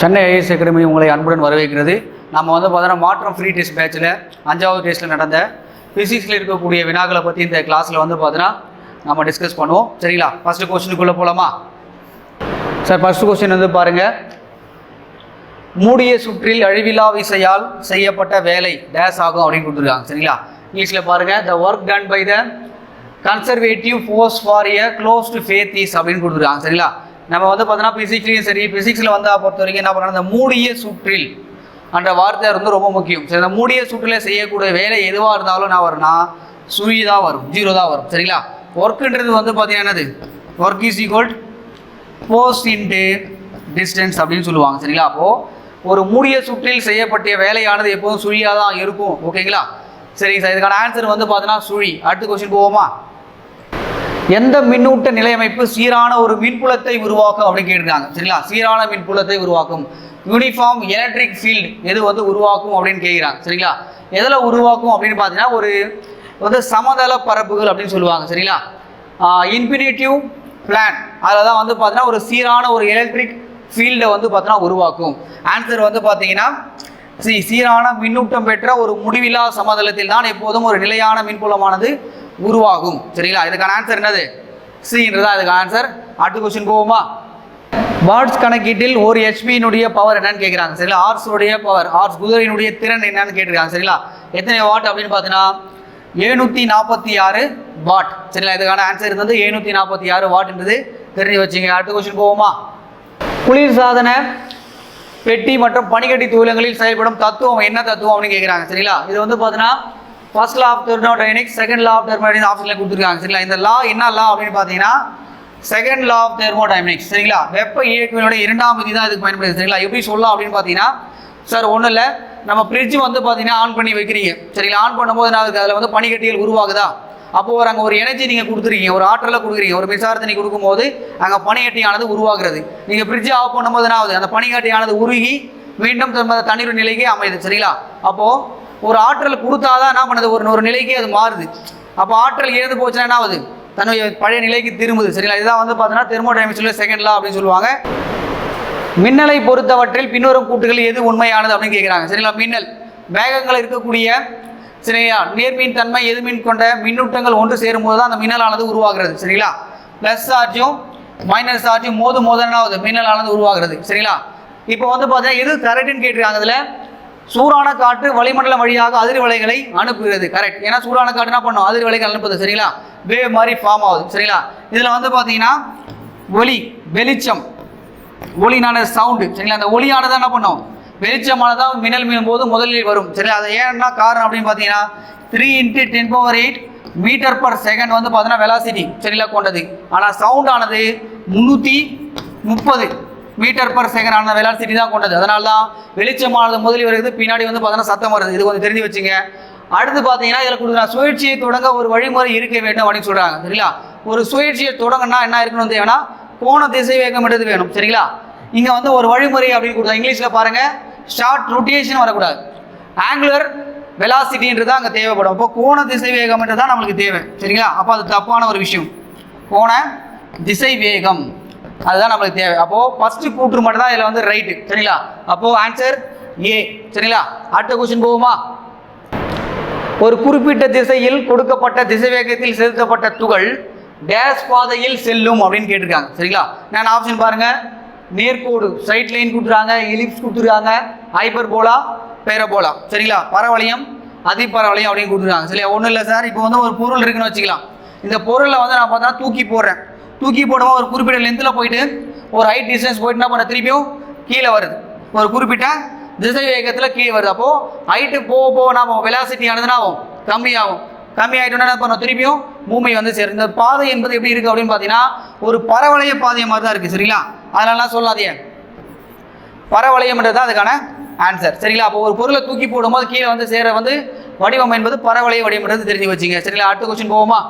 Chennai IAS academy உங்களை அன்புடன் வரவேற்கிறது. நம்ம வந்து பார்த்தோன்னா மாற்றம் ஃப்ரீ டெஸ்ட் பேட்சில் அஞ்சாவது டெஸ்ட்டில் நடந்த ஃபிசிக்ஸில் இருக்கக்கூடிய வினாக்களை பற்றி இந்த கிளாஸில் வந்து பார்த்தோன்னா நம்ம டிஸ்கஸ் பண்ணுவோம். சரிங்களா? ஃபஸ்ட்டு கொஸ்டினுக்குள்ளே போகலாமா சார் ஃபஸ்ட்டு கொஸ்டின் வந்து பாருங்கள் மூடிய சுற்றில் அழிவிலா விசையால் செய்யப்பட்ட வேலை டேஸ் ஆகும் அப்படின்னு கொடுத்துருக்காங்க. சரிங்களா? இங்கிலீஷில் பாருங்கள் the work done by the conservative force for a closed path is அப்படின்னு கொடுத்துருக்காங்க. சரிங்களா? நம்ம வந்து பார்த்தோன்னா பிசிக்ஸ்லையும் சரி ஃபிசிக்ஸில் வந்து பொறுத்த வரைக்கும் என்ன பண்ணணும்? அந்த மூடிய சுற்றில் என்ற வார்த்தை வந்து ரொம்ப முக்கியம். சரி அந்த மூடிய சுற்றில் செய்யக்கூடிய வேலை எதுவாக இருந்தாலும் நான் வரும்னா சுழி தான் வரும் ஜீரோ தான் வரும். சரிங்களா? ஒர்க்குன்றது வந்து பார்த்தீங்கன்னா என்னது? ஒர்க் இஸ் ஈக்குவல் போஸ்ட் இன்ட்டு டிஸ்டன்ஸ் அப்படின்னு சொல்லுவாங்க. சரிங்களா? அப்போது ஒரு மூடிய சுற்றில் செய்யப்பட்ட வேலையானது எப்போதும் சுழியாக தான் இருக்கும். ஓகேங்களா சரிங்க சார் இதுக்கான ஆன்சர் வந்து பார்த்தீங்கன்னா சுழி. அடுத்த கொஸ்டின் போவோமா? எந்த மின்னூட்ட நிலையமைப்பு சீரான ஒரு மின்புலத்தை உருவாக்கும் அப்படின்னு கேட்டிருக்காங்க. சரிங்களா? சீரான மின்புலத்தை உருவாக்கும். யூனிஃபார்ம் எலக்ட்ரிக் ஃபீல்டு எது வந்து உருவாக்கும் அப்படின்னு கேட்குறாங்க. சரிங்களா? எதில் உருவாக்கும் அப்படின்னு பார்த்தீங்கன்னா ஒரு வந்து சமதள பரப்புகள் அப்படின்னு சொல்லுவாங்க. சரிங்களா? இன்ஃபினிட்டிவ் பிளான் அதில் தான் வந்து பார்த்தீங்கன்னா ஒரு சீரான ஒரு எலக்ட்ரிக் ஃபீல்டை வந்து பார்த்தீங்கன்னா உருவாக்கும். ஆன்சர் வந்து பார்த்தீங்கன்னா சீ சீரான மின்னூட்டம் பெற்ற ஒரு முடிவில்லா சமதளத்தில் தான் எப்போதும் ஒரு நிலையான மின்புலமானது உருவாகும். சரிங்களா? இதுக்கான ஆன்சர் என்னது? சின்றதா இதுக்கான ஆன்சர் அடுத்த கொஸ்டின் போவோமா? வாட்ஸ் கணக்கீட்டில் ஒரு ஹெச்பியினுடைய பவர் என்னன்னு கேட்குறாங்க சரிங்களா? ஆர்ஸுடைய பவர் ஆர்ஸ் குதிரையினுடைய திறன் என்னன்னு கேட்டிருக்காங்க. சரிங்களா? எத்தனை வாட் அப்படின்னு பார்த்தீங்கன்னா எழுநூற்றி நாற்பத்தி ஆறு வாட் சரிங்களா? இதுக்கான ஆன்சர் இருந்தது எழுநூற்றி நாற்பத்தி ஆறு வாட்ன்றது தெரிஞ்சு வச்சுங்க. அடுத்த கொஸ்டின் போவோமா? குளிர் சாதன பெட்டி மற்றும் பனிக்கட்டி தூளங்களில் செயல்படும் தத்துவம் என்ன தத்துவம் அப்படின்னு கேட்குறாங்க சரிங்களா? இது வந்து பார்த்தீங்கன்னா first law of thermodynamics second law of thermodynamics ஆப்ஷனில் கொடுத்துருக்காங்க. சரிங்களா? இந்த லா என்ன லா அப்படின்னு பார்த்தீங்கன்னா செகண்ட் லா ஆஃப் தெர்மோடைனிக்ஸ் சரிங்களா? வெப்ப இயக்கவினுடைய இரண்டாம் விதி தான் இதுக்கு பயன்படுது. சரிங்களா? எப்படி சொல்லலாம் அப்படின்னு பார்த்தீங்கன்னா சார் ஒன்றும் இல்லை. நம்ம ஃப்ரிட்ஜ் வந்து பார்த்தீங்கன்னா ஆன் பண்ணி வைக்கிறீங்க. சரிங்களா? ஆன் பண்ணும்போது நான் அதில் வந்து பனிக்கட்டிகள் உருவாகுதா? அப்போது ஒரு அங்கே ஒரு எனர்ஜி நீங்கள் கொடுத்துருக்கீங்க. ஒரு ஆற்றலை கொடுக்குறீங்க. ஒரு மின்சாரத்தை நீங்கள் கொடுக்கும்போது அங்கே பனிக்கட்டியானது உருவாகிறது. நீங்கள் ஃப்ரிட்ஜை ஆஃப் பண்ணும்போது என்ன ஆகுது? அந்த பனிக்கட்டியானது உருகி மீண்டும் தன்னோட தண்ணீர் நிலைக்கு அமையுது. சரிங்களா? அப்போது ஒரு ஆற்றல் கொடுத்தாதான் என்ன பண்ணுது? ஒரு ஒரு நிலைக்கு அது மாறுது. அப்போ ஆற்றல் இழந்து போச்சுன்னா என்ன ஆகுது? தன்னுடைய பழைய நிலைக்கு திரும்புது. சரிங்களா? இதுதான் வந்து பார்த்தீங்கன்னா தெர்மோடைனமிக்ஸில் செகண்ட் லா அப்படின்னு சொல்லுவாங்க. மின்னலை பொறுத்தவற்றில் பின்வரும் கூட்டுகள் எது உண்மையானது அப்படின்னு கேட்குறாங்க சரிங்களா? மின்னல். வேகங்கள் இருக்கக்கூடிய சரிங்களா? நேர்மின் தன்மை எதிர்மின் கொண்ட மின்னூட்டங்கள் ஒன்று சேரும்போது தான் அந்த மின்னலானது உருவாகிறது. சரிங்களா? ப்ளஸ் சார்ஜும் மைனஸ் சார்ஜும் மோது மோதனாவது மின்னலானது உருவாகிறது. சரிங்களா? இப்போ வந்து பார்த்தீங்கன்னா எது கரெக்டுன்னு கேட்டிருக்காங்க அதில்? சூறான காற்று வளிமண்டலம் வழியாக அதிர்வலைகளை அனுப்புகிறது. கரெக்ட் ஏன்னா சூடான காற்று என்ன பண்ணும்? அதிர்வலைகள் அனுப்புது. சரிங்களா? வேவ் மாதிரி ஃபார்ம் ஆகுது. சரிங்களா? இதில் வந்து பார்த்தீங்கன்னா ஒலி வெளிச்சம். ஒளினான சவுண்டு சரிங்களா? அந்த ஒளியானது என்ன பண்ணும்? வெளிச்சமானதான் மின்னல் மீன் போது முதலில் வரும். சரிங்களா? அது ஏன்னா காரணம் அப்படின்னு பார்த்தீங்கன்னா three into ten power eight metre per second வந்து பார்த்தீங்கன்னா வெலாசிட்டி சரிங்களா கொண்டது. ஆனால் சவுண்ட் ஆனது முந்நூற்றி முப்பது. மீட்டர் பர் செகண்ட் ஆன வெலாசிட்டி தான் கொண்டது. அதனால தான் வெளிச்சமானது முதலில் வருது பின்னாடி வந்து பார்த்தோன்னா சத்தம் வருது. இது கொஞ்சம் தெரிஞ்சு வச்சுங்க. அடுத்து பார்த்தீங்கன்னா இதில் கொடுக்குற சுழற்சியை தொடங்க ஒரு வழிமுறை இருக்க வேண்டும் அப்படின்னு சொல்கிறாங்க சரிங்களா? ஒரு சுழற்சியை தொடங்கினா என்ன இருக்கணும் தேவைன்னா கோண திசை வேகம் எடுத்து வேணும். சரிங்களா? இங்கே வந்து ஒரு வழிமுறை அப்படின்னு கொடுத்தா இங்கிலீஷில் பாருங்கள் ஷார்ட் ரொட்டேஷன் வரக்கூடாது. ஆங்குலர் வெலாசிட்டின்றது தான் அங்கே தேவைப்படும். அப்போ கோண திசை வேகம்ன்றது தான் நம்மளுக்கு தேவை. சரிங்களா? அப்போ அது தப்பான ஒரு விஷயம். கோண திசை வேகம் அதுதான் நம்மளுக்கு தேவை. அப்போது ஃபஸ்ட்டு கூற்று மட்டும் தான் இதில் வந்து ரைட்டு சரிங்களா? அப்போது ஆன்சர் ஏ சரிங்களா? அடுத்த கொஸ்டின் போகுமா? ஒரு குறிப்பிட்ட திசையில் கொடுக்கப்பட்ட திசைவேகத்தில் செலுத்தப்பட்ட துகள் டேஸ் பாதையில் செல்லும் அப்படின்னு கேட்டிருக்காங்க சரிங்களா? நான் ஆப்ஷன் பாருங்க. நேர்கோடு ஸ்ட்ரைட் லைன் கொடுத்துருக்காங்க எலிப்ஸ் கொடுத்துருக்காங்க ஹைப்பர்போலா பேரபோலா சரிங்களா? பரவளையம் அதிபரவளையம் அப்படின்னு கொடுத்துருக்காங்க சரியா? ஒன்றும் இல்லை சார் இப்போ வந்து ஒரு பொருள் இருக்குன்னு வச்சுக்கலாம். இந்த பொருளை வந்து நான் பார்த்தா தூக்கி போடுறேன். தூக்கி போடும்போது ஒரு குறிப்பிட்ட லென்த்தில் போயிட்டு ஒரு ஹைட் டிஸ்டன்ஸ் போயிட்டு என்ன பண்ண திருப்பியும் கீழே வருது. ஒரு குறிப்பிட்ட திசை வேகத்தில் கீழே வருது. அப்போது ஹைட்டு போக போக நாம வெலாசிட்டி ஆனதுனா ஆகும்? கம்மியாகும். கம்மி ஆகிட்டோன்னா என்ன பண்ணோம்? திருப்பியும் பூமி வந்து சேரும். இந்த பாதை என்பது எப்படி இருக்குது அப்படின்னு பார்த்தீங்கன்னா ஒரு பரவளைய பாதை மாதிரி தான் இருக்குது சரிங்களா? அதனாலலாம் சொல்லாதே பரவளையம்ன்றது தான் அதுக்கான ஆன்சர் சரிங்களா? அப்போ ஒரு பொருளை தூக்கி போடும்போது கீழே வந்து சேர வந்து வடிவம் என்பது பரவளைய வடிவம்ன்றது தெரிஞ்சு வச்சுங்க. சரிங்களா? அடுத்த கொஸ்டின் போவோமா?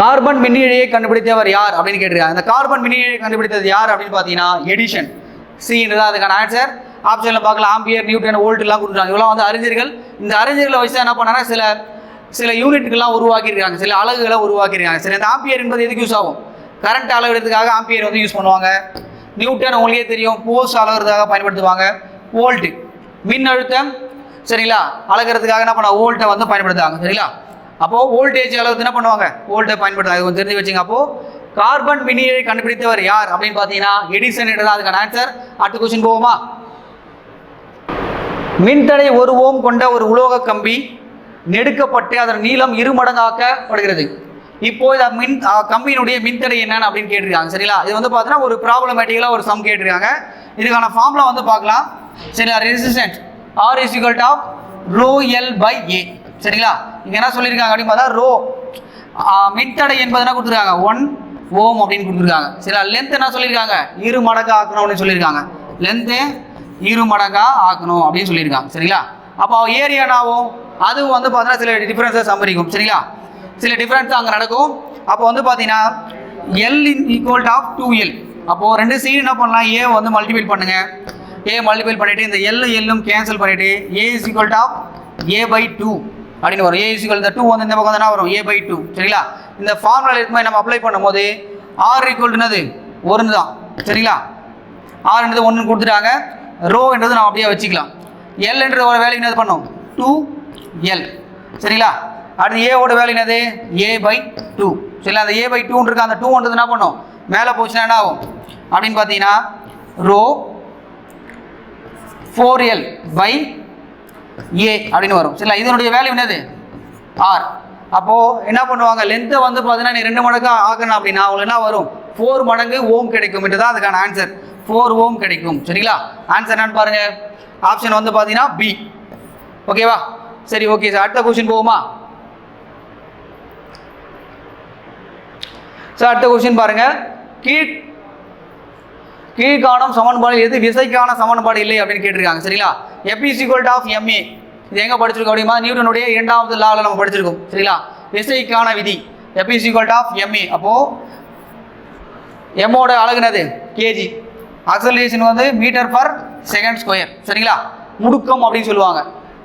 கார்பன் மின்னிழையை கண்டுபிடித்தவர் யார் அப்படின்னு கேட்டிருக்காங்க. இந்த கார்பன் மின்னிழையை கண்டுபிடித்தது யார் அப்படின்னு பார்த்தீங்கன்னா எடிஷன் சின்றது அதுக்கான ஆன்சர் ஆப்ஷனில் பார்க்கலாம். ஆம்பியர் நியூட்டன் வோல்ட்லாம் கொடுத்துருக்காங்க இதெல்லாம் வந்து அறிஞர்கள். இந்த அறிஞர்களை வச்சு தான் என்ன பண்ணாங்கன்னா சில சில யூனிட்டுகள்லாம் உருவாக்கியிருக்காங்க. சில அலகுகளை உருவாக்கியிருக்காங்க. சில இந்த ஆம்பியர் என்பது எதுக்கு யூஸ் ஆகும்? கரண்ட் அளவிடுறதுக்காக ஆம்பியர் வந்து யூஸ் பண்ணுவாங்க. நியூட்டன் உங்களுக்கே தெரியும். போஸ் அளவுறதுக்காக பயன்படுத்துவாங்க. வோல்ட்டு மின் அழுத்தம் சரிங்களா? அளக்கிறதுக்காக என்ன பண்ண? வோல்ட்டை வந்து பயன்படுத்துவாங்க. சரிங்களா? அப்போது வோல்டேஜ் அளவுக்கு என்ன பண்ணுவாங்க? வோல்ட்டை பயன்படுத்துவாங்க. கொஞ்சம் தெரிஞ்சு வச்சுங்க. அப்போது கார்பன் வினியை கண்டுபிடித்தவர் யார்? அப்படின்னு பார்த்தீங்கன்னா எடிசன் என்றதான் அதுக்கான ஆன்சர் அடுத்த கொஸ்டின் போவோமா? மின்தடை ஒரு ஓம் கொண்ட ஒரு உலோக கம்பி நெடுக்கப்பட்டு அதன் நீளம் இரு மடங்காக்கப்படுகிறது. இப்போ இந்த மின் கம்பியினுடைய மின்தடை என்னன்னு அப்படின்னு கேட்டிருக்காங்க. சரிங்களா? இது வந்து பார்த்தீங்கன்னா ஒரு ப்ராப்ளமேட்டிக்கலாக ஒரு சம் கேட்டிருக்காங்க. இதுக்கான ஃபார்முலா வந்து பார்க்கலாம். சரிங்களா? Resistant R is equal to rho L by A சரிங்களா? இங்கே என்ன சொல்லியிருக்காங்க அப்படின்னு பார்த்தா ரோ மின்தடை என்பது என்ன கொடுத்துருக்காங்க? ஒன் ஓம் அப்படின்னு கொடுத்துருக்காங்க. சரிங்களா? லென்த் என்ன சொல்லியிருக்காங்க? இரு மடங்கு ஆக்கணும் அப்படின்னு சொல்லியிருக்காங்க. லென்த்து இரு மடங்காக ஆக்கணும் அப்படின்னு சொல்லியிருக்காங்க. சரிங்களா? அப்போ ஏரியா என்னாகும்? அதுவும் வந்து பார்த்தீங்கன்னா சில டிஃப்ரென்ஸை சம்பரிக்கும் சரிங்களா? சில டிஃப்ரென்ஸ் அங்கே நடக்கும். அப்போ வந்து பார்த்தீங்கன்னா L in equal of two L அப்போது ரெண்டு சைடு என்ன பண்ணலாம்? ஏ வந்து மல்டிபிள் பண்ணுங்க. ஏ மல்டிபிள் பண்ணிவிட்டு இந்த எல் எல்லும் கேன்சல் பண்ணிவிட்டு A is equal of A by two அப்படின்னு வரும். ஏ இஸ் இந்த டூ வந்து இந்த பக்கம் தானே வரும். ஏ பை டூ சரிங்களா? இந்த ஃபார்முலா எடுத்து நம்ம அப்ளை பண்ணும்போது ஆர் ஈக்குவல் ஒன்று தான் சரிங்களா? ஆறுன்றது ஒன்று கொடுத்துட்டாங்க. ரோன்றது நம்ம அப்படியே வச்சுக்கலாம். எல்ன்றது ஒரு வேல்யூ என்னது பண்ணோம்? டூ எல் சரிங்களா? அடுத்து ஏவோட வேலை என்னது? ஏ பை டூ சரிங்களா? அந்த ஏ பை டூன்னு இருக்கு. அந்த டூன்றது என்ன பண்ணும்? மேலே போச்சுன்னா என்ன ஆகும்? அப்படின்னு பார்த்தீங்கன்னா rho four L by A அப்படின்னு வரும். சரிங்களா? இதனுடைய வேல்யூ என்னது? ஆர் அப்போது என்ன பண்ணுவாங்க? லென்த்தை வந்து பார்த்தீங்கன்னா நீ ரெண்டு மடங்கு ஆகணும் அப்படின்னா அவங்களுக்கு என்ன வரும்? ஃபோர் மடங்கு ஓம் கிடைக்கும் தான் அதுக்கான ஆன்சர் ஃபோர் ஓம் கிடைக்கும். சரிங்களா? ஆன்சர் என்னன்னு பாருங்க. ஆப்ஷன் வந்து பார்த்தீங்கன்னா பி ஓகேவா சரி ஓகே சார் அடுத்த கொஸ்டின் போகுமா சார் அடுத்த கொஸ்டின் பாருங்க. கீழ் கீழ்காணும் சமன்பாடு எது? விசைக்கான சமன்பாடு இல்லை அப்படின்னு கேட்டிருக்காங்க. சரிங்களா? எபி ஈக்குவல் ஆஃப் எம்ஏ இது எங்கே படிச்சிருக்கோம் அப்படிமா நியூட்டனுடைய இரண்டாவது லாவில் நம்ம படிச்சிருக்கோம். சரிங்களா? விசைக்கான விதி. எபி ஈக்குவல் ஆஃப் எம்ஏ அப்போது எம்மோட அழகுனது கேஜி அக்சலரேஷன் வந்து மீட்டர் பர் செகண்ட் ஸ்கொயர் சரிங்களா? முடுக்கம் அப்படின்னு சொல்லுவாங்க.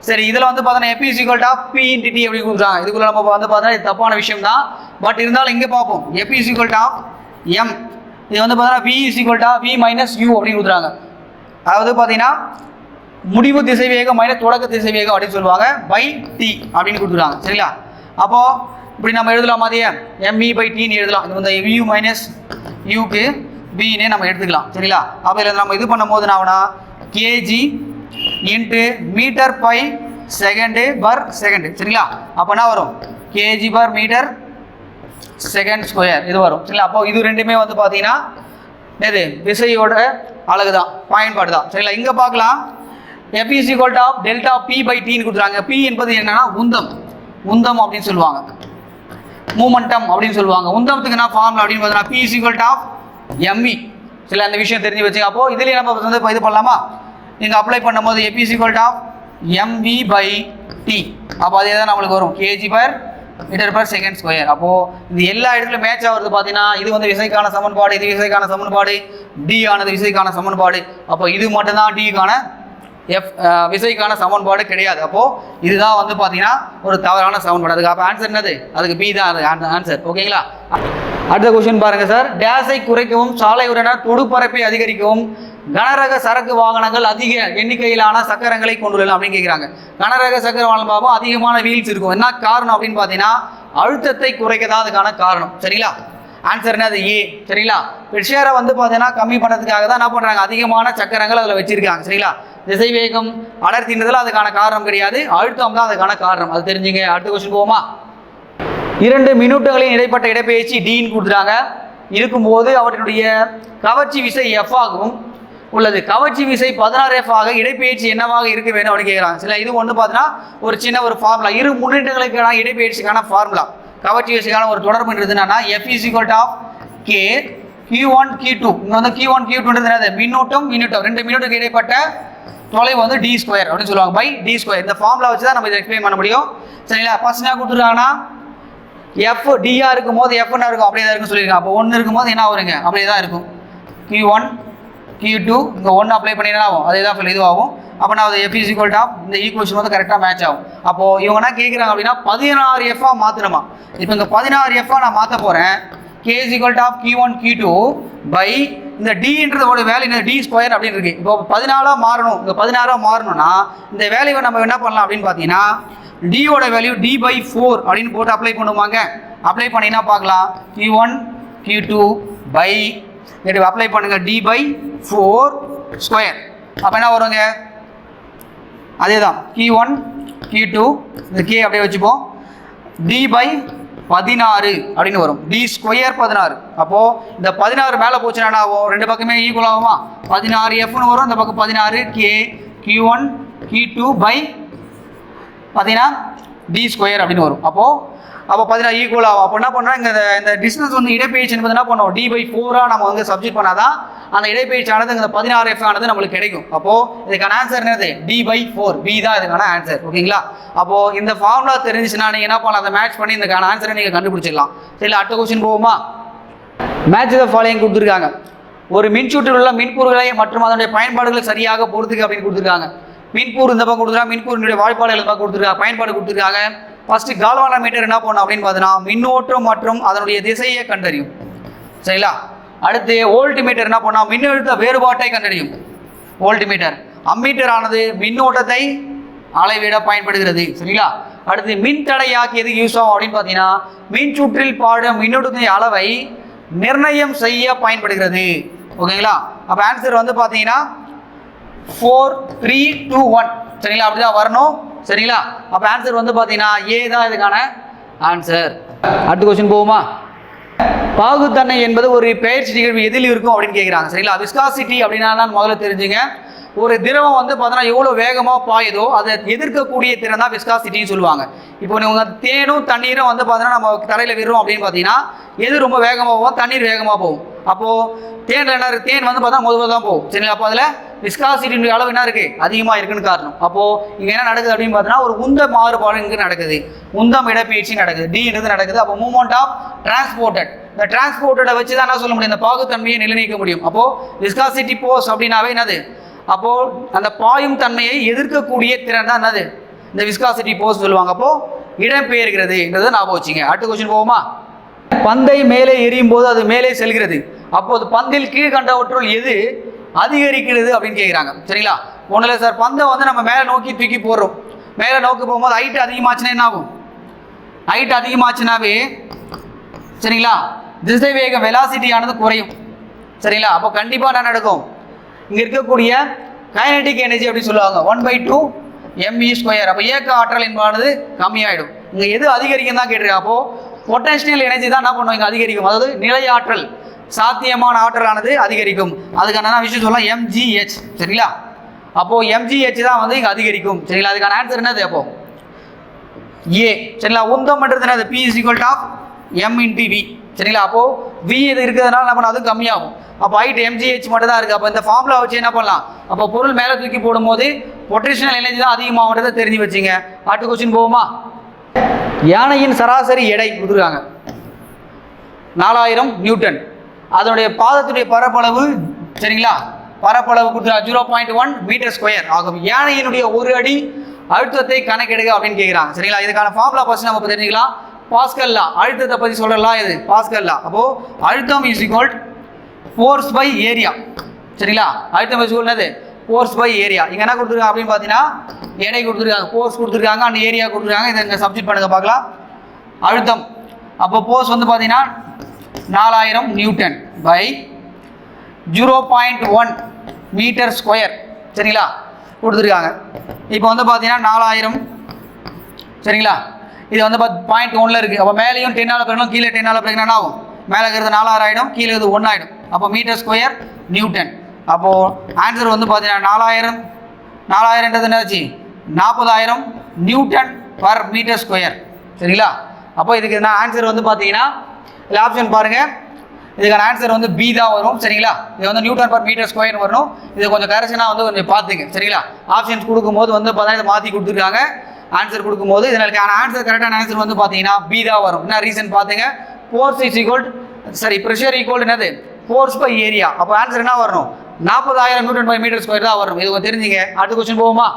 சரி இதில் வந்து பார்த்தோன்னா FP equal of P into T அப்படி கொடுக்குறாங்க இதுக்குள்ளே நம்ம வந்து பார்த்தோன்னா இது தப்பான விஷயம் தான் பட் இருந்தாலும் இங்கே பார்ப்போம். எப்பி ஈக்குவல் ஆஃப் எம் இது வந்து பார்த்தீங்கன்னா V equal V minus U அப்படின்னு கொடுக்குறாங்க அதாவது பார்த்தீங்கன்னா முடிவு திசைவேகம் மைனஸ் தொடக்க திசைவேகம் அப்படின்னு சொல்லுவாங்க. பை டி அப்படின்னு கொடுத்துருவாங்க சரிங்களா? அப்போ இப்படி நம்ம எழுதலாம் மாதிரியே எம்இ பை டின்னு எழுதலாம். இது வந்து வியூ மைனஸ் யூக்கு பின்னே நம்ம எடுத்துக்கலாம். சரிங்களா? அப்போ இதில் நம்ம இது பண்ணும் போது என்ன kg into metre by second per second சரிங்களா? அப்போ என்ன வரும்? Kg per metre second square இது வரும். சரிங்களா? அப்போ இது ரெண்டுமே வந்து பார்த்தீங்கன்னா எது விசையோட அழகு தான் பயன்பாடு தான் சரிங்களா? இங்கே பார்க்கலாம். F is equal of delta P by டின்னு கொடுத்துறாங்க பி என்பது என்னன்னா உந்தம். உந்தம் அப்படின்னு சொல்லுவாங்க. மூமெண்டம் அப்படின்னு சொல்லுவாங்க. உந்தமத்துக்கு என்ன ஃபார்முலா அப்படின்னு பார்த்தீங்கன்னா P is equal of ME சில அந்த விஷயம் தெரிஞ்சு வச்சுங்க அப்போது இதுலேயே நம்ம வந்து இப்போ இது பண்ணலாமா? நீங்கள் அப்ளை பண்ணும்போது F is equal of MV by T அப்போ அதே தான் நம்மளுக்கு வரும். Kg per metre per second square அப்போது இது எல்லா இடத்துலையும் மேட்ச் ஆகிறது பார்த்தீங்கன்னா இது வந்து விசைக்கான சமன்பாடு இது விசைக்கான சமன்பாடு டி ஆனது விசைக்கான சமன்பாடு. அப்போ இது மட்டும்தான் டிக்கான எஃப் விசைக்கான சமன்பாடு கிடையாது. அப்போது இதுதான் வந்து பார்த்தீங்கன்னா ஒரு தவறான சமன்பாடு. அதுக்கு அப்போ ஆன்சர் என்னது? அதுக்கு பி தான் அது ஆன்சர் ஓகேங்களா? அடுத்த கொஸ்டின் பாருங்கள் சார் டேஸை குறைக்கவும் சாலையுடன தொடுப்பரப்பை அதிகரிக்கவும் கனரக சரக்கு வாகனங்கள் அதிக எண்ணிக்கையிலான சக்கரங்களை கொண்டுள்ளன அப்படின்னு கேட்குறாங்க கனரக சக்கர வாகனம் பார்ப்போம். அதிகமான வீல்ஸ் இருக்கும். என்ன காரணம் அப்படின்னு பார்த்தீங்கன்னா அழுத்தத்தை குறைக்க தான் அதுக்கான காரணம். சரிங்களா? ஆன்சர் என்னது ஏ சரிங்களா? ப்ரெஷரை வந்து பார்த்தீங்கன்னா கம்மி பண்ணுறதுக்காக தான் என்ன பண்ணுறாங்க அதிகமான சக்கரங்கள் அதில் வச்சிருக்காங்க. சரிங்களா? திசை வேகம் அடர்த்தின்றதுல அதுக்கான காரணம் கிடையாது. அழுத்தம் தான் அதுக்கான காரணம். அது தெரிஞ்சுங்க. அடுத்த கொஸ்டின் போவோமா? இரண்டு மினுட்டுகளின் இடைப்பட்ட இடப்பெயர்ச்சி டின்னு கொடுத்துட்டாங்க. இருக்கும்போது அவற்றினுடைய கவர்ச்சி விசை எஃப் ஆகவும் உள்ளது. கவர்ச்சி விசை பதினாறு எஃப் ஆக இடைப்பயிற்சி என்னவாக இருக்க வேணும் அப்படின்னு கேட்குறாங்க சில இது ஒன்று பார்த்தீங்கன்னா ஒரு சின்ன ஒரு ஃபார்முலா இரு முன்னேற்றங்களுக்கான இடைப்பயிற்சிக்கான ஃபார்முலா கவர்ச்சி விசைக்கான ஒரு தொடர்பு என்னன்னா F is equal of K Q one Q two இங்கே வந்து கியூ ஒன் கியூ டூன்றது என்னது? மின்னூட்டம் மின்னூட்டம். ரெண்டு மின்னூட்டுக்கு இடைப்பட்ட தொலைவு வந்து டி ஸ்கொயர் அப்படின்னு சொல்லுவாங்க. பை டி ஸ்கொயர் இந்த ஃபார்முலா வச்சு தான் நம்ம இதை எக்ஸ்பிளைன் பண்ண முடியும். சரிங்களா? ஃபர்ஸ்ட் என்ன கொடுத்துருக்காங்கன்னா எஃப் டிஆர் இருக்கும் போது எஃப் என்ன இருக்கும்? அப்படியே தான் இருக்கும் சொல்லியிருக்காங்க. அப்போ ஒன்று இருக்கும் போது என்ன வருங்க? அப்படியே தான் இருக்கும். கியூ ஒன் கியூ டூ இங்கே ஒன்று அப்ளை பண்ணினா ஆகும். அதே தான் இதுவாகும். அப்போ நான் அது எஃப் இஸ் ஈக்குவல் டாப் இந்த ஈக்குவேஷன் வந்து கரெக்டாக மேட்ச் ஆகும். அப்போது இவங்க என்ன கேட்குறாங்க அப்படின்னா பதினாறு எஃப்ஆ மாற்றணுமா இப்போ இந்த பதினாறு எஃப்ஆ நான் மாற்ற போகிறேன் K is equal top Q one Q two by இந்த டின்றதோட வேல்யூ டி ஸ்கொயர் அப்படின்னு இருக்கு. இப்போ பதினாலாக மாறணும். இந்த பதினாறாக மாறணும்னா இந்த வேல்யூவை நம்ம என்ன பண்ணலாம் அப்படின்னு பார்த்தீங்கன்னா டியோட வேல்யூ டி பை ஃபோர் அப்படின்னு போட்டு அப்ளை பண்ணுவாங்க அப்ளை பண்ணிங்கன்னா பார்க்கலாம். Q one Q two by இது அப்ளை பண்ணுங்க. டி பை ஃபோர் ஸ்கொயர் அப்போ என்ன வருங்க? அதே தான் கி ஒன் கி டூ இந்த கே அப்படியே வச்சுப்போம். டி பை பதினாறு அப்படின்னு வரும். டி ஸ்கொயர் பதினாறு. அப்போது இந்த பதினாறு மேலே போச்சுன்னா என்ன ஆகும்? ரெண்டு பக்கமே ஈக்குவல் ஆகுமா? பதினாறு எஃப்னு வரும். இந்த பக்கம் பதினாறு K Q one Q two by பார்த்தீங்கன்னா டி ஸ்கொயர் அப்படின்னு வரும். அப்போது அப்போ பார்த்தீங்கன்னா ஈக்குவல் ஆகும். அப்போ என்ன பண்ணுறோம் இந்த இந்த டிஸ்டன்ஸ் வந்து இடைப்பெயர்ச்சி என்பது என்ன பண்ணுவோம்? டி பை ஃபோராக நம்ம வந்து சப்ஜெக்ட் பண்ணால் தான் அந்த இடைப்பெயர்ச்சி ஆனது இந்த பதினாறு எஃப் ஆனது நம்மளுக்கு கிடைக்கும். அப்போது இதுக்கான ஆன்சர் என்னது? டி பை ஃபோர் பி தான் இதுக்கான ஆன்சர் ஓகேங்களா? அப்போது இந்த ஃபார்முலா தெரிஞ்சுச்சுன்னா நீங்கள் என்ன பண்ணலாம்? அதை மேட்ச் பண்ணி இதுக்கான ஆன்சரை நீங்கள் கண்டுபிடிச்சிடலாம். சரி அடுத்த கொஸ்டின் போவோமா? மேட்ச் த ஃபாலோயிங் கொடுத்துருக்காங்க. ஒரு மின்சுற்றில் உள்ள மின்பொருட்களை மற்றும் அதனுடைய பயன்பாடுகளை சரியாக பொறுத்துக்கு அப்படின்னு கொடுத்துருக்காங்க. மின்பூர் இந்த பக்கம் கொடுத்துருக்காங்க. மின்பூரினுடைய வாய்ப்பாடுகள் இந்த பக்கம் கொடுத்துருக்காங்க. பயன்பாடு கொடுத்துருக்காங்க. ஃபர்ஸ்ட் கால்வான மீட்டர் என்ன பண்ணும் அப்படின்னு பார்த்தீங்கன்னா மின்னோட்டம் மற்றும் அதனுடைய திசையை கண்டறியும். சரிங்களா? அடுத்து வோல்ட் மீட்டர் என்ன பண்ணா மின்னழுத்த வேறுபாட்டை கண்டறியும். வோல்ட் மீட்டர் அம்மீட்டர் ஆனது மின்னோட்டத்தை அளவிட பயன்படுகிறது. சரிங்களா? அடுத்து மின் தடையாக்கி எதுக்கு யூஸ் ஆகும் அப்படின்னு பார்த்தீங்கன்னா மின் சுற்றில் பாடும் மின்னோட்டத்தின் அளவை நிர்ணயம் செய்ய பயன்படுகிறது. ஓகேங்களா? அப்போ ஆன்சர் வந்து பார்த்தீங்கன்னா ஃபோர் த்ரீ டூ ஒன் சரிங்களா? அப்படிதான் வரணும். சரிங்களா? அப்போ ஆன்சர் வந்து பார்த்தீங்கன்னா ஏ தான் இதுக்கான ஆன்சர் அடுத்த கொஸ்டின் போகுமா பாகுத்தன்மை என்பது ஒரு பெயர்ச்சி நிகழ்வு எதில் இருக்கும் அப்படின்னு கேட்குறாங்க சரிங்களா? விஸ்காசிட்டி அப்படின்னா முதல்ல தெரிஞ்சுங்க. ஒரு திரவம் வந்து பார்த்தோன்னா எவ்வளோ வேகமாக பாயுதோ அதை எதிர்க்கக்கூடிய திறன் தான் விஸ்காசிட்டின்னு சொல்லுவாங்க. இப்போ நீங்கள் தேனும் தண்ணீரும் வந்து பார்த்தோன்னா நம்ம தரையில் விடுறோம் அப்படின்னு பார்த்தீங்கன்னா எது ரொம்ப வேகமாக போகும் தண்ணீர் வேகமாக போகும். அப்போது தேனில் என்ன தேன் வந்து பார்த்தா முதல்ல தான் போகும். சரிங்களா? அப்போ அதில் விஸ்காசிட்டியுடைய அளவு என்ன இருக்குது அதிகமாக இருக்குன்னு காரணம். அப்போது இங்கே என்ன நடக்குது அப்படின்னு பார்த்தீங்கன்னா ஒரு உந்த மாறுபாடு இங்கே நடக்குது. உந்தம் இடப்பெயர்ச்சி நடக்குது. டின்றது நடக்குது? அப்போ மூமெண்ட் ஆஃப் டிரான்ஸ்போர்ட்டட் இந்த டிரான்ஸ்போர்ட்டடை வச்சு தான் என்ன சொல்ல முடியும்? இந்த பாகுத்தன்மையை நிர்ணயிக்க முடியும். அப்போது விஸ்காசிட்டி போஸ் அப்படின்னாவே என்னது? அப்போது அந்த பாயும் தன்மையை எதிர்க்கக்கூடிய திறன் தான் என்னது? இந்த விஸ்காசிட்டி போஸ் சொல்லுவாங்க. அப்போது இடம்பெயர்கிறதுன்றதை ஞாபகம் வச்சுங்க. அடுத்த கொஸ்டின் போவோமா? பந்தை மேலே எரியும் போது அது மேலே செல்கிறது. அப்போது பந்தில் கீழ்கண்டவற்றுள் எது அதிகரிக்கிறது அப்படின்னு கேட்குறாங்க சரிங்களா? ஒன்றும் இல்லை சார் பந்தை வந்து நம்ம மேலே நோக்கி தூக்கி போடுறோம். மேலே நோக்கி போகும்போது ஹைட் அதிகமாச்சுன்னா என்ன ஆகும்? ஹைட் அதிகமாச்சுனாவே சரிங்களா? திசைவேக வெலாசிட்டியானது வெலாசிட்டி ஆனது குறையும். சரிங்களா? அப்போ கண்டிப்பாக என்ன நடக்கும்? இங்கே இருக்கக்கூடிய கைனடிக் எனர்ஜி அப்படின்னு சொல்லுவாங்க. One by two ME square அப்போ இயக்க ஆற்றல் என்பானது கம்மியாயிடும். இங்கே எது அதிகரிக்கும் தான் கேட்டிருக்காங்க. அப்போது பொட்டன்ஷியல் எனர்ஜி தான் என்ன பண்ணுவோம் இங்கே அதிகரிக்கும். அதாவது நிலை ஆற்றல் சாத்தியமான ஆற்றலானது அதிகரிக்கும். அதுக்கான விஷயம் சொல்லலாம். எம்ஜிஹெச் சரிங்களா? அப்போது எம்ஜிஹெச் தான் வந்து இங்கே அதிகரிக்கும். சரிங்களா? அதுக்கான ஆன்சர் என்னது அப்போ? ஏ சரிங்களா? உந்தம்ன்றது என்னது? P is equal top M into V சரிங்களா? அப்போது வி இது இருக்கிறதுனால நம்ம அதுவும் கம்மியாகும். அப்போ ஹைட் எம்ஜிஹெச் மட்டும் தான் இருக்குது அப்போ இந்த ஃபார்முலா வச்சு என்ன பண்ணலாம்? அப்போ பொருள் மேலே தூக்கி போடும்போது பொட்டேஷனல் எனர்ஜி தான் அதிகமாகன்றதை தெரிஞ்சு வச்சுங்க. அடுத்த கொஸ்டின் போகுமா யானையின் சராசரி எடை கொடுத்துருக்காங்க. நாலாயிரம் நியூட்டன். அதனுடைய பாதத்துடைய பரப்பளவு சரிங்களா? பரப்பளவு கொடுத்துருக்கா. Zero point one metre square ஆகும். யானையினுடைய ஒரு அடி அழுத்தத்தை கணக்கெடுங்க அப்படின்னு கேட்குறாங்க சரிங்களா? இதுக்கான ஃபார்முலா ஃபர்ஸ்ட் நம்ம தெரிஞ்சுக்கலாம். பாஸ்கல்லா அழுத்தத்தை பற்றி சொல்லலாம் இது பாஸ்கல்லா. அப்போது அழுத்தம் is equal force by area சரிங்களா? அழுத்தம் இஸ் என்னது? ஃபோர்ஸ் பை ஏரியா இங்கே என்ன கொடுத்துருக்காங்க அப்படின்னு பார்த்தீங்கன்னா எடை கொடுத்துருக்காங்க ஃபோர்ஸ் கொடுத்துருக்காங்க அந்த ஏரியா கொடுத்துருக்காங்க. இதை இங்கே சப்ஜெக்ட் பண்ணுங்க பார்க்கலாம். அழுத்தம். அப்போ ஃபோர்ஸ் வந்து பார்த்தீங்கன்னா நாலாயிரம் newton by zero point one metre square சரிங்களா? கொடுத்துருக்காங்க. இப்போ வந்து பார்த்தீங்கன்னா நாலாயிரம் சரிங்களா? இது வந்து பார்த்து பாயிண்ட் ஒன்ல இருக்குது அப்போ மேலேயும் டென்னால் பிறகு கீழே டென்னால் பிறகு என்ன ஆகும்? மேலே இருக்கிறது நாலாயிரம் ஆகிடும் கீழே இது ஒன்று ஆகிடும் அப்போ மீட்டர் ஸ்கொயர் நியூட்டன் அப்போது ஆன்சர் வந்து பார்த்தீங்கன்னா நாலாயிரம். நாலாயிரன்றது என்னாச்சு? நாற்பதாயிரம் நியூட்டன் பர் மீட்டர் ஸ்கொயர் சரிங்களா? அப்போ இதுக்கு நான் ஆன்சர் வந்து பார்த்தீங்கன்னா இல்லை ஆப்ஷன் பாருங்கள் இதுக்கான ஆன்சர் வந்து பி தான் வரும். சரிங்களா? இது வந்து நியூட்டன் பர் மீட்டர் ஸ்கொயர் வரணும் இது கொஞ்சம் கரெக்ஷனாக வந்து கொஞ்சம் பார்த்துங்க. சரிங்களா? ஆப்ஷன்ஸ் கொடுக்கும்போது வந்து பார்த்தீங்கன்னா இதை மாற்றி கொடுத்துருக்காங்க. ஆன்சர் கொடுக்கும்போது இதற்கான ஆன்சர் கரெக்டான ஆன்சர் வந்து பார்த்தீங்கன்னா பி தான் வரும். என்ன ரீசன் பார்த்துங்க? ஃபோர்ஸ் இஸ் ஈக்குவல் சரி ப்ரெஷர் ஈக்குவல் என்னது? ஃபோர்ஸ் பை ஏரியா அப்போ ஆன்சர் என்ன வரணும்? நாற்பதாயிரம் நியூட்டன் பை மீட்டர் ஸ்கொயர் தான் வரும் இது தெரிஞ்சுங்க. அடுத்த கொஸ்டின் போகுமா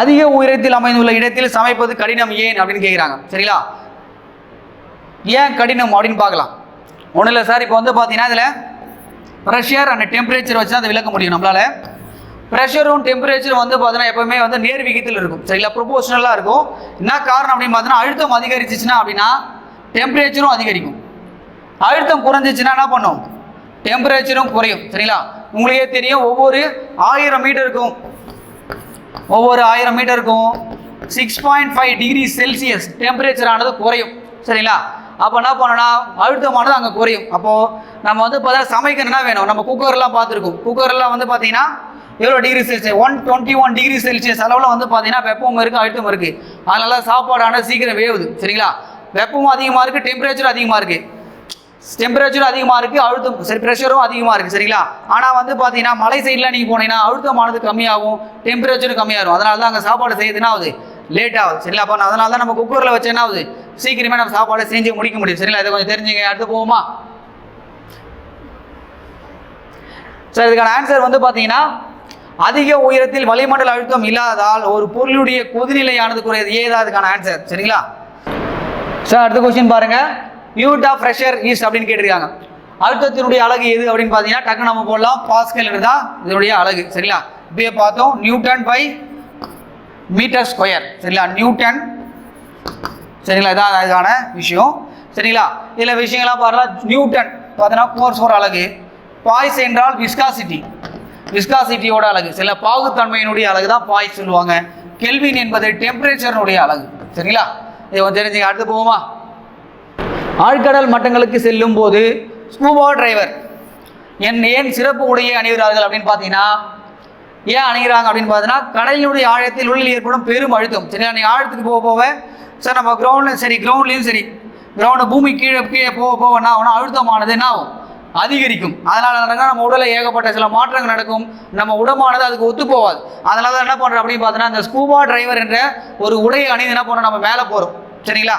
அதிக உயரத்தில் அமைந்துள்ள இடத்தில் சமைப்பது கடினம் ஏன் அப்படின்னு கேட்குறாங்க சரிங்களா? ஏன் கடினம் அப்படின்னு பார்க்கலாம். ஒன்றும் இல்லை சார் இப்போ வந்து பார்த்தீங்கன்னா இதில் ப்ரெஷர் அண்ட் டெம்பரேச்சர் வச்சு அதை விளக்க முடியும் நம்மளால. ப்ரெஷரும் டெம்பரேச்சரும் வந்து பார்த்தீங்கன்னா எப்பவுமே வந்து நேர் விகிதத்தில் இருக்கும். சரிங்களா? ப்ரொபோஷனலாக இருக்கும். என்ன காரணம் அப்படின்னு பார்த்தீங்கன்னா அழுத்தம் அதிகரிச்சிச்சுன்னா அப்படின்னா டெம்பரேச்சரும் அதிகரிக்கும். அழுத்தம் குறைஞ்சிச்சுன்னா என்ன பண்ணும்? டெம்பரேச்சரும் குறையும். சரிங்களா? உங்களுக்கே தெரியும் ஒவ்வொரு ஆயிரம் மீட்டருக்கும் ஒவ்வொரு ஆயிரம் மீட்டருக்கும் six point five degree Celsius temperature ஆனது குறையும். சரிங்களா? அப்போ என்ன பண்ணணும்னா அழுத்தமானது அங்கே குறையும். அப்போது நம்ம வந்து பார்த்தா சமைக்கணும்னா வேணும். நம்ம குக்கர்லாம் பார்த்துருக்கோம். குக்கர்லாம் வந்து பார்த்தீங்கன்னா எவ்வளோ degree Celsius one twenty one degree Celsius அளவில் வந்து பார்த்தீங்கன்னா வெப்பமும் இருக்குது அழுத்தம் இருக்குது அதனால ஆனால் சீக்கிரம் வேவுது. சரிங்களா? வெப்பமும் அதிகமாக இருக்குது டெம்பரேச்சரும் அதிகமாக இருக்குது டெம்பரேச்சரும் அதிகமாக இருக்குது அழுத்தம் சரி ப்ரெஷரும் அதிகமாக இருக்குது சரிங்களா? ஆனால் வந்து பார்த்தீங்கன்னா மலை சைடில் நீங்கள் போனீங்கன்னா அழுத்தமானது கம்மியாகும் டெம்பரேச்சரும் கம்மியாகும். அதனால தான் அங்கே சாப்பாடு செய்யுதுன்னா ஆகுது? லேட் ஆகுது சரிங்களா? அப்போ அதனால தான் நம்ம குக்கரில் வச்சு என்ன ஆகுது? சீக்கிரமே நம்ம சாப்பாடை செஞ்சு முடிக்க முடியும் சரிங்களா? இதை கொஞ்சம் தெரிஞ்சுங்க. அடுத்து போவோமா? சார் இதுக்கான ஆன்சர் வந்து பார்த்தீங்கன்னா அதிக உயரத்தில் வளிமண்டல அழுத்தம் இல்லாததால் ஒரு பொருளுடைய கொதிநிலையானது குறையுது. ஏதா அதுக்கான ஆன்சர் சரிங்களா? சார் அடுத்த கொஸ்டின் பாருங்க. யூனிட் ஆஃப் ப்ரெஷர் ஈஸ் அப்படின்னு கேட்டிருக்காங்க. அழுத்தத்தினுடைய அழகு எது அப்படின்னு பார்த்தீங்கன்னா டக்கு நம்ம போடலாம். பாஸ்கல் தான் இதனுடைய அழகு. சரிங்களா? இப்பயே பார்த்தோம். நியூட்டன் பை மீட்டர் ஸ்கொயர் சரிங்களா? நியூட்டன் சரிங்களா? இதான் இதுக்கான விஷயம். சரிங்களா? இதில் விஷயங்கள்லாம் பாருங்களா நியூட்டன் பார்த்தீங்கன்னா கோர்ஸ் ஒரு அழகு. பாய்ஸ் என்றால் விஸ்காசிட்டி விஸ்காசிட்டியோட அழகு. சில பாகுத்தன்மையினுடைய அழகு தான் பாய் சொல்லுவாங்க. கெல்வின் என்பது டெம்பரேச்சர்னுடைய அழகு. சரிங்களா? இதை கொஞ்சம் தெரிஞ்சுங்க. அடுத்து போவோமா? ஆழ்கடல் மட்டங்களுக்கு செல்லும் போது ஸ்கூபா டிரைவர் என் ஏன் சிறப்பு உடையை அணிகிறார்கள் அப்படின்னு பார்த்தீங்கன்னா ஏன் அணிகிறாங்க அப்படின்னு பார்த்தீங்கன்னா கடலினுடைய ஆழத்தில் உள்ளில் ஏற்படும் பெரும் அழுத்தம். சரிங்களா? நீங்கள் ஆழத்துக்கு போக போக சார் நம்ம கிரவுண்டில் சரி கிரவுண்ட்லேயும் சரி. கிரவுண்டு பூமி கீழே கீழே போக போக என்ன ஆகும்னா அழுத்தமானது என்ன ஆகும்? அதிகரிக்கும். அதனால் நடக்க நம்ம உடலில் ஏகப்பட்ட சில மாற்றங்கள் நடக்கும். நம்ம உடம்பானது அதுக்கு ஒத்து போகாது. அதனால தான் என்ன பண்ணுறோம் அப்படின்னு பார்த்தோன்னா இந்த ஸ்கூபா டிரைவர் என்ற ஒரு உடையை அணிந்து என்ன பண்ணுறோம் நம்ம மேலே போகிறோம் சரிங்களா?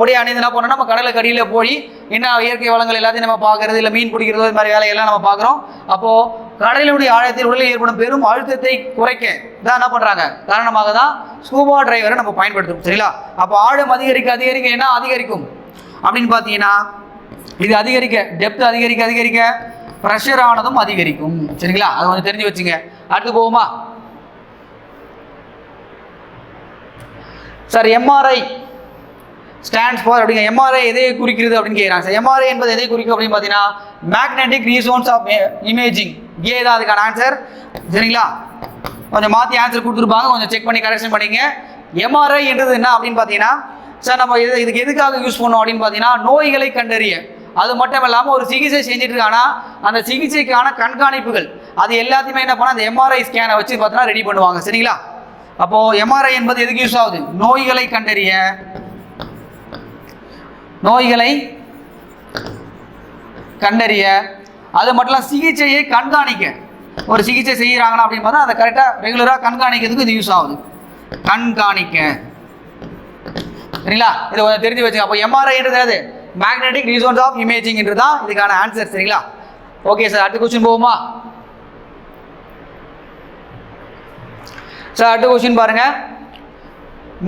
உடைய அணிந்து என்ன பண்ணோம் நம்ம கடலுக்கு அடியில் போய் என்ன இயற்கை வளங்கள் எல்லாத்தையும் நம்ம பார்க்கறது இல்லை மீன் பிடிக்கிறது இது மாதிரி வேலையெல்லாம் நம்ம பார்க்குறோம். அப்போது கடலினுடைய ஆழத்தில் உடலில் ஏற்படும் பெரும் அழுத்தத்தை குறைக்க தான் என்ன பண்ணுறாங்க காரணமாக தான் ஸ்கூபா டிரைவரை நம்ம பயன்படுத்துகிறோம் சரிங்களா? அப்போ ஆழம் அதிகரிக்க அதிகரிக்க என்ன அதிகரிக்கும்? அப்படின்னு பார்த்தீங்கன்னா இது அதிகரிக்க டெப்த் அதிகரிக்க அதிகரிக்க ப்ரெஷர் ஆனதும் அதிகரிக்கும். சரிங்களா? அது கொஞ்சம் தெரிஞ்சு வச்சுங்க. அடுத்து போவோமா? சார் எம்ஆர்ஐ ஸ்டாண்ட்ஸ் ஃபார் அப்படிங்க. எம்ஆர்ஐ எதை குறிக்கிறது அப்படின்னு கேட்குறாங்க சார். எம்ஆர்ஐ என்பது எதை குறிக்கும் அப்படின்னு பார்த்தீங்கன்னா magnetic resonance of imaging A தான் அதுக்கான ஆன்சர் சரிங்களா? கொஞ்சம் மாற்றி ஆன்சர் கொடுத்துருப்பாங்க. கொஞ்சம் செக் பண்ணி கரெக்ஷன் பண்ணிங்க. எம்ஆர்ஐ என்றது என்ன அப்படின்னு பார்த்தீங்கன்னா சார் நம்ம இது இதுக்கு எதுக்காக யூஸ் பண்ணோம் அப்படின்னு பார்த்தீங்கன்னா நோய்களை கண்டறிய. அது மட்டும் இல்லாமல் ஒரு சிகிச்சை செஞ்சுட்டு இருக்காங்கன்னா அந்த சிகிச்சைக்கான கண்காணிப்புகள் அது எல்லாத்தையுமே என்ன பண்ணால் அந்த எம்ஆர்ஐ ஸ்கேனை வச்சு பார்த்தீங்கன்னா ரெடி பண்ணுவாங்க. சரிங்களா? அப்போது எம்ஆர்ஐ என்பது எதுக்கு யூஸ் ஆகுது? நோய்களை கண்டறிய. நோய்களை கண்டறிய. அது மட்டும் சிகிச்சையை கண்காணிக்க. ஒரு சிகிச்சை செய்கிறாங்கன்னா அப்படின்னு பார்த்தா அதை கரெக்டாக ரெகுலராக கண்காணிக்கிறதுக்கு இது யூஸ் ஆகுது. கண்காணிக்க. சரிங்களா? இதை கொஞ்சம் தெரிஞ்சு வச்சுங்க அப்போ எம்ஆர்ஐன்றது என்னது? மேக்னெட்டிக் ரீசோன்ஸ் ஆஃப் இமேஜிங்ன்றது தான் இதுக்கான ஆன்சர் சரிங்களா? ஓகே சார் அடுத்த கொஸ்டின் போவோமா? சார் அடுத்த கொஸ்டின் பாருங்க.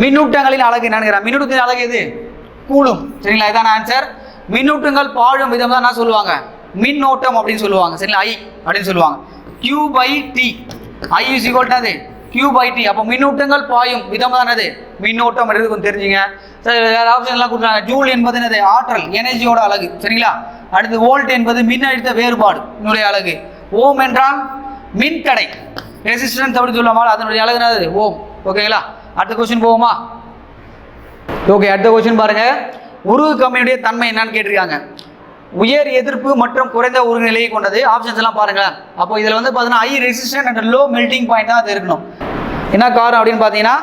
மின்னூட்டங்களின் அழகு என்னன்னு மின்னூட்டத்தின் அழகு எது? கூலும். சரிங்களா? இதான ஆன்சர் மின்னூட்டங்கள் பாழும் விதம் தான் என்ன சொல்லுவாங்க? மின்னோட்டம் அப்படின்னு சொல்லுவாங்க. சரிங்களா? ஐ அப்படின்னு சொல்லுவாங்க. Q by T I is equal அது Q பை டி அப்போ மின்னூட்டங்கள் பாயும். விதம் தான் என்னது மின்னோட்டம் எடுத்து கொஞ்சம் தெரிஞ்சுங்க. சரி வேறு ஆப்ஷன்லாம் கொடுக்குறாங்க. ஜூல் என்பது என்னது? ஆற்றல் எனர்ஜியோட அழகு சரிங்களா? அடுத்து வோல்ட் என்பது மின்னழுத்த வேறுபாடு என்னுடைய அழகு ஓம் என்றால் மின்தடை. ரெசிஸ்டன்ஸ் அப்படின்னு சொல்லாமல் அதனுடைய அழகு என்னது? ஓம். ஓகேங்களா அடுத்த கொஸ்டின் போவோமா? ஓகே அடுத்த கொஸ்டின் பாருங்க. உருகு கம்பியினுடைய தன்மை என்னன்னு கேட்டிருக்காங்க. உயர் எதிர்ப்பு மற்றும் குறைந்த உருகு நிலையை கொண்டது. ஆப்ஷன்ஸ் எல்லாம் பாருங்களேன். அப்போ இதில் வந்து பார்த்தீங்கன்னா high resistant and low melting point தான் அது இருக்கணும் என்ன காரணம் அப்படின்னு பார்த்தீங்கன்னா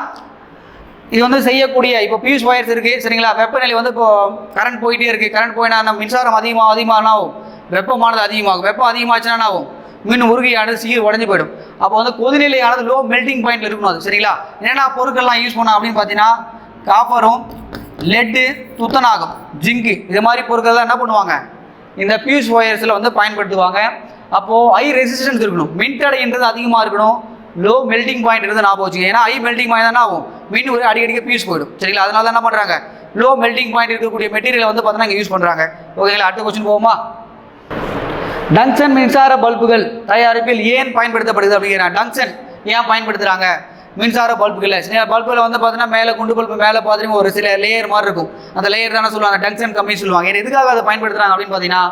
இது வந்து செய்யக்கூடிய இப்போ பியூஸ் ஒயர்ஸ் இருக்குது சரிங்களா? வெப்பநிலை வந்து இப்போ கரண்ட் போயிட்டே இருக்குது கரண்ட் போயினா நம்ம மின்சாரம் அதிகமாக அதிகமாக ஆகும். வெப்பமானது அதிகமாகும். வெப்பம் அதிகமாச்சுன்னா ஆகும்? மின் உருகியானது சீர் உடஞ்சி போயிடும். அப்போ வந்து கொதிநிலையானது லோ மெல்டிங் பாயிண்ட்ல இருக்கணும் அது சரிங்களா? என்னென்ன பொருட்கள்லாம் யூஸ் பண்ணோம் அப்படின்னு பார்த்தீங்கன்னா காப்பரும் லெட்டு துத்தநாகம் ஜிங்கு இது மாதிரி பொருட்கள் தான் என்ன பண்ணுவாங்க? இந்த பியூஸ் ஒயர்ஸில் வந்து பயன்படுத்துவாங்க. அப்போது ஹை ரெசிஸ்டன்ஸ் இருக்கணும். மின்தடைன்றது அதிகமாக இருக்கணும். லோ மெல்டிங் பாயிண்ட் இருந்து ஞாபகம் வச்சுங்க ஏன்னா ஹை மெல்டிங் பாயிண்ட் தானே ஆகும். மின் ஒரு அடிக்கடிக்க பியூஸ் போயிடும். சரிங்களா? அதனால தான் என்ன பண்ணுறாங்க லோ மெல்டிங் பாயிண்ட் இருக்கக்கூடிய மெட்டீரியல் வந்து பார்த்தீங்கன்னா இங்கே யூஸ் பண்ணுறாங்க ஓகேங்களா அடுத்த கொஸ்டின் போகுமா டங்ஷன் மின்சார பல்புகள் தயாரிப்பில் ஏன் பயன்படுத்தப்படுது அப்படிங்கிறாங்க டங்ஷன் ஏன் பயன்படுத்துகிறாங்க மின்சார பல்புகள். சில பல்புகளை வந்து பார்த்தீங்கன்னா மேலே குண்டு பல்பு மேலே பார்த்தீங்கன்னா ஒரு சில லேயர் மாதிரி இருக்கும். அந்த லேயர் தானே சொல்லுவாங்க டங்ஷன் கம்மி சொல்லுவாங்க. ஏன்னா எதுக்காக அதை பயன்படுத்துறாங்க அப்படின்னு பார்த்தீங்கன்னா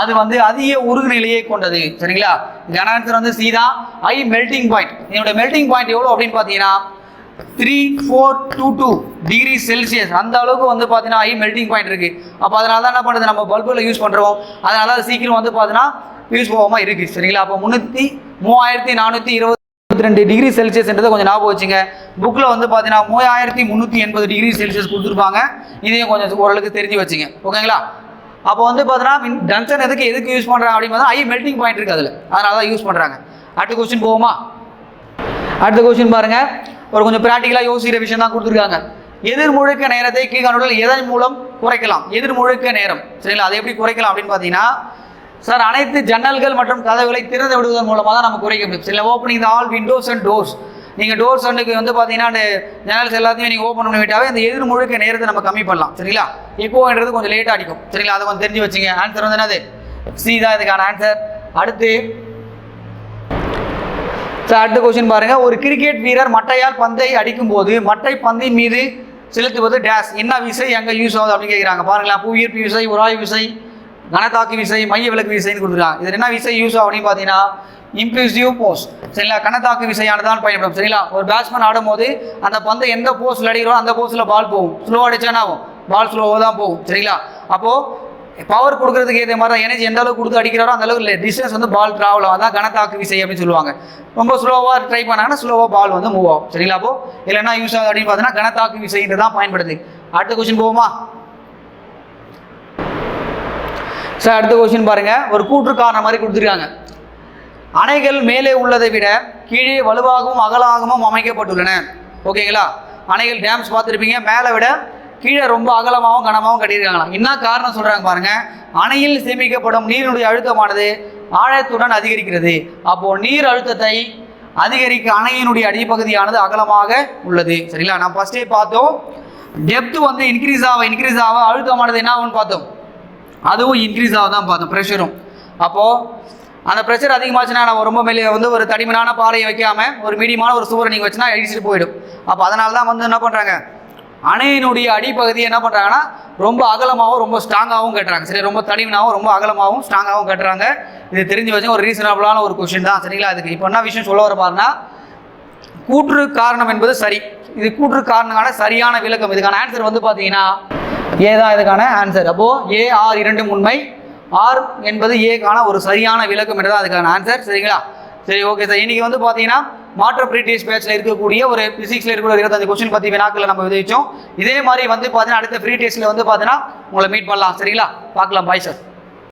அது வந்து அதிக உருகு நிலையை கொண்டது. சரிங்களா? இதுக்கான ஆன்சர் வந்து சி தான். ஐ மெல்டிங் பாயிண்ட் என்னோட மெல்டிங் பாயிண்ட் எவ்வளோ அப்படின்னு பார்த்தீங்கன்னா three four two two degree Celsius அந்த அளவுக்கு வந்து பார்த்தீங்கன்னா ஐ மெல்டிங் பாயிண்ட் இருக்குது அப்போ அதனால தான் என்ன பண்ணுறது நம்ம பல்பில் யூஸ் பண்ணுறோம் அதனால அது சீக்கிரம் வந்து பார்த்தீங்கன்னா யூஸ் போகாமல் இருக்குது சரிங்களா? அப்போ முந்நூற்றி மூவாயிரத்தி நானூற்றி இருபது இருபத்தி ரெண்டு டிகிரி செல்சியஸ்ன்றதை கொஞ்சம் ஞாபகம் வச்சுங்க. புக்கில் வந்து பார்த்தீங்கன்னா மூவாயிரத்தி முந்நூற்றி எண்பது டிகிரி செல்சியஸ் கொடுத்துருப்பாங்க. இதையும் கொஞ்சம் ஓரளவுக்கு தெரிஞ்சு வச்சுங்க. ஓகேங்களா? அப்போ வந்து பார்த்தீங்கன்னா டங்ஷன் எதுக்கு எதுக்கு யூஸ் பண்ணுறாங்க அப்படின்னு பார்த்தீங்கன்னா ஐ மெல்டிங் பாயிண்ட் இருக்குது அதில். அதனால தான் யூஸ் பண்ணுறாங்க அடுத்த கொஸ்டின் போகுமா அடுத்த கொஸ்டின் பாருங்கள் ஒரு கொஞ்சம் ப்ராக்டிக்கலாக யோசிக்கிற விஷயம் தான் கொடுத்துருக்காங்க. எதிர் முழுக்க நேரத்தை கீழ்காணுடல் எதன் மூலம் குறைக்கலாம்? எதிர் முழுக்க நேரம். சரிங்களா? அதை எப்படி குறைக்கலாம் அப்படின்னு பார்த்தீங்கன்னா சார் அனைத்து ஜன்னல்கள் மற்றும் கதவுகளை திறந்து விடுவதன் மூலமாக தான் நம்ம குறைக்க முடியும். சில opening all windows and doors நீங்கள் டோர்ஸ் அண்டுக்கு வந்து பார்த்தீங்கன்னா அந்த ஜன்னல்ஸ் எல்லாத்தையும் நீங்கள் ஓப்பன் பண்ணி விட்டாவே அந்த எதிர் முழுக்க நேரத்தை நம்ம கம்மி பண்ணலாம். சரிங்களா? எப்போன்றது கொஞ்சம் லேட்டாக அடிக்கும். சரிங்களா? அதை கொஞ்சம் தெரிஞ்சு வச்சுங்க. ஆன்சர் வந்து என்னது? சி தான் இதுக்கான ஆன்சர் அடுத்து சார் அடுத்த கொஸ்டின் பாருங்க. ஒரு கிரிக்கெட் வீரர் மட்டையால் பந்தை அடிக்கும் போது மட்டை பந்தின் மீது செலுத்துவது டேஷ் என்ன விசை எங்கே யூஸ் ஆகுது அப்படின்னு கேட்குறாங்க பாருங்களேன். புவியீர்ப்பு விசை உராய் விசை கனத்தாக்கு விசை மைய விலக்கு விசைன்னு கொடுத்துருக்காங்க. இது என்ன விசை யூஸ் ஆகும் அப்படின்னு பார்த்தீங்கன்னா இம்ப்ளூசிவ் போஸ் சரிங்களா? கனத்தாக்கு விசையானதான் பயன்படும். சரிங்களா? ஒரு பேட்ஸ்மேன் ஆடும்போது அந்த பந்தை எந்த போஸ்ட்ல அடிக்கிறோம் அந்த போஸ்ட்ல பால் போகும். ஸ்லோ அடிச்சா ஆகும்? பால் ஸ்லோவாக தான் போகும். சரிங்களா? அப்போது பவர் கொடுக்கறதுக்கு ஏற்ற மாதிரி தான் எனர்ஜி எந்த அளவுக்கு கொடுத்து அடிக்கிறாரோ அந்த அளவுக்கு டிஸ்டன்ஸ் வந்து பால் ட்ராவல் ஆகும். தான் கனத்தாக்கு விசை அப்படின்னு சொல்லுவாங்க. ரொம்ப ஸ்லோவாக ட்ரை பண்ணாங்கன்னா ஸ்லோவாக பால் வந்து மூவ் ஆகும். சரிங்களா? அப்போ இல்லைன்னா யூஸ் ஆகுது அப்படின்னு பார்த்தீங்கன்னா கனத்தாக்கு விசைன்றது தான் பயன்படுது. அடுத்த கொஸ்டின் போவோமா? சார் அடுத்த கொஸ்டின் பாருங்க. ஒரு கூற்று காரணம் மாதிரி கொடுத்துருக்காங்க. அணைகள் மேலே உள்ளதை விட கீழே வலுவாகவும் அகலாகவும் அமைக்கப்பட்டுள்ளன. ஓகேங்களா அணைகள் டேம்ஸ் பார்த்துருப்பீங்க. மேலே விட கீழே ரொம்ப அகலமாகவும் கனமாகவும் கட்டியிருக்காங்களாம் என்ன காரணம் சொல்கிறாங்க பாருங்கள் அணையில் சேமிக்கப்படும் நீரினுடைய அழுத்தமானது ஆழத்துடன் அதிகரிக்கிறது. அப்போது நீர் அழுத்தத்தை அதிகரிக்க அணையினுடைய அடிப்பகுதியானது அகலமாக உள்ளது. சரிங்களா? நான் ஃபஸ்ட்டே பார்த்தோம். டெப்த் வந்து இன்க்ரீஸ் ஆக இன்க்ரீஸ் ஆக அழுத்தமானது என்ன ஆகும்னு பார்த்தோம். அதுவும் இன்க்ரீஸ் ஆக தான் பார்த்தோம் ப்ரெஷரும் அப்போது அந்த ப்ரெஷர் அதிகமாச்சுன்னா நம்ம ரொம்ப மெல்லிய வந்து ஒரு தடிமனான பாறையை வைக்காமல் ஒரு மீடியமான ஒரு சுவரை நீங்கள் வச்சுன்னா அடிச்சுட்டு போயிடும். அப்போ அதனால தான் வந்து என்ன பண்ணுறாங்க அணையினுடைய அடிப்பகுதியை என்ன பண்ணுறாங்கன்னா ரொம்ப அகலமாகவும் ரொம்ப ஸ்ட்ராங்காகவும் கட்டுறாங்க. சரி ரொம்ப தடிமனாகவும் ரொம்ப அகலமாகவும் ஸ்ட்ராங்காகவும் கட்டுறாங்க. இது தெரிஞ்சு வச்சு ஒரு ரீசனபிளான ஒரு கொஷின் தான். சரிங்களா? அதுக்கு இப்போ என்ன விஷயம் சொல்ல வர பாருன்னா கூற்று காரணம் என்பது சரி. இது கூற்று காரணங்கான சரியான விளக்கம். இதுக்கான ஆன்சர் வந்து பார்த்தீங்கன்னா ஏ தான் இதுக்கான ஆன்சர் அப்போது ஏ ஆர் இரண்டும் உண்மை. ஆர் என்பது ஏக்கான ஒரு சரியான விளக்கம் என்றதான் அதுக்கான ஆன்சர் சரிங்களா? சரி ஓகே சார் இன்னைக்கு வந்து பார்த்தீங்கன்னா மாற்ற பிரிட்டிஷ் பேட்சில் இருக்கக்கூடிய ஒரு ஃபிசிக்ஸில் இருக்கக்கூடிய இருபத்தஞ்சு கொஸ்டின் பற்றி வினாக்களை நம்ம விதைச்சோம் இதே மாதிரி வந்து பார்த்தீங்கன்னா அடுத்த ஃப்ரீ டெஸ்ட்டில் வந்து பார்த்தீங்கன்னா உங்களை மீட் பண்ணலாம். சரிங்களா? பார்க்கலாம். Bye sir